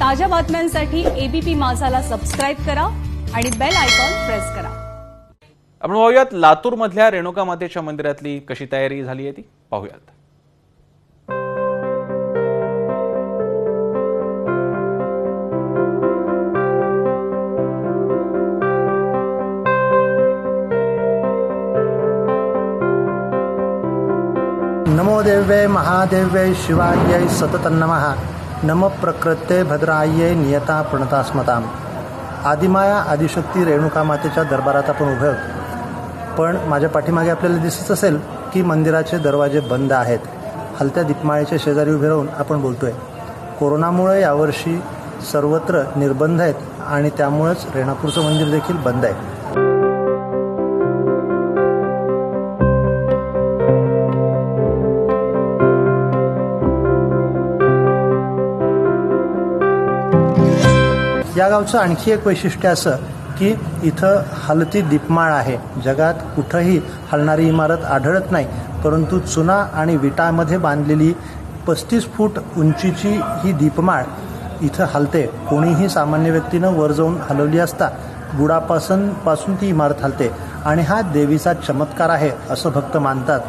ताज्या बातम्यांसाठी ABP माझाला subscribe करा आणि बेल आयकॉन प्रेस करा. आपण पाहूयात लातूरमधल्या रेणुका मातेच्या मंदिरातली कशी तयारी झाली आहे ती? पाहूयात. नमो देव्यै महादेव्यै शिवायै सततं नम प्रकृत्ये भद्रायै नियता प्रणतास्मताम आदिमाया आदिशक्ती रेणुका मातेच्या दरबारात आपण उभे आहोत पण माझ्या पाठीमागे आपल्याला दिसत असेल की मंदिराचे दरवाजे बंद आहेत. हलत्या दीपमाळेच्या शेजारी उभे राहून आपण बोलतोय. कोरोनामुळे यावर्षी सर्वत्र निर्बंध आहेत आणि त्यामुळेच रेणापूरचं मंदिर देखील बंद आहे. या गावचं आणखी एक वैशिष्ट्य असं की इथं हलती दीपमाळ आहे. जगात कुठंही हलणारी इमारत आढळत नाही परंतु चुना आणि विटामध्ये बांधलेली पस्तीस फूट उंचीची ही दीपमाळ इथं हलते. कोणीही सामान्य व्यक्तीनं वर जाऊन हलवली असता बुडापासून पासून ती इमारत हलते. आणि हा देवीचा चमत्कार आहे असं भक्त मानतात.